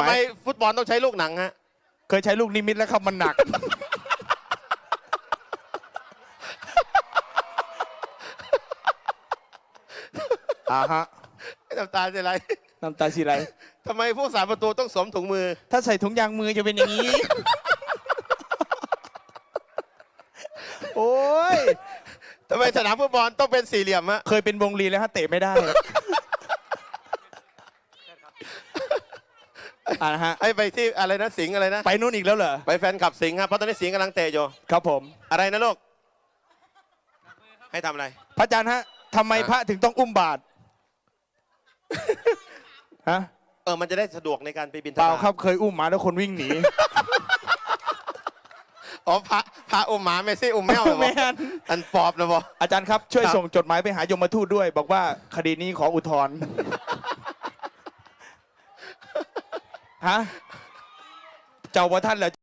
ทำไมฟุตบอลต้องใช้ลูกหนังฮะ เคยใช้ลูกนิมิตแล้วครับมันหนัก อ่าฮะน้ำตาจะไหลน้ำตาสีไหลทำไมผู้สาประตูต้องสวมถุงมือ ถ้าใส่ถุงยางมือจะเป็นอย่างนี้ โอ้ย ทำไมสนามฟุตบอลต้องเป็นสี่เหลี่ยมฮะ เคยเป็นวงลีแล้วฮะเตะไม่ได้ อ่านะฮะไอ้ไปที่อะไรนะสิงห์อะไรนะไปนู่นอีกแล้วเหรอ ไปแฟนขับสิงห์ครับเพราะตอนนี้สิงห์กำลังเตะอยู่ครับผม อะไรนะลูกให้ทำอะไร พระอาจารย์ฮะทำไมอะพระถึงต้องอุ้มบาตร ฮะ เออมันจะได้สะดวกในการไปบินเปล่าครับเคยอุ้มหมาแล้วคนวิ่งหนี อ๋อพระพระอมหมาเมซี่อมแมวเหรอแมน อันปอบนะบอ อาจารย์ครับช่วยครับ ส่งจดหมายไปหายมทูตด้วย บอกว่าคดีนี้ขออุทธรณ์ ฮะเจ้าว่าท่านเหรอ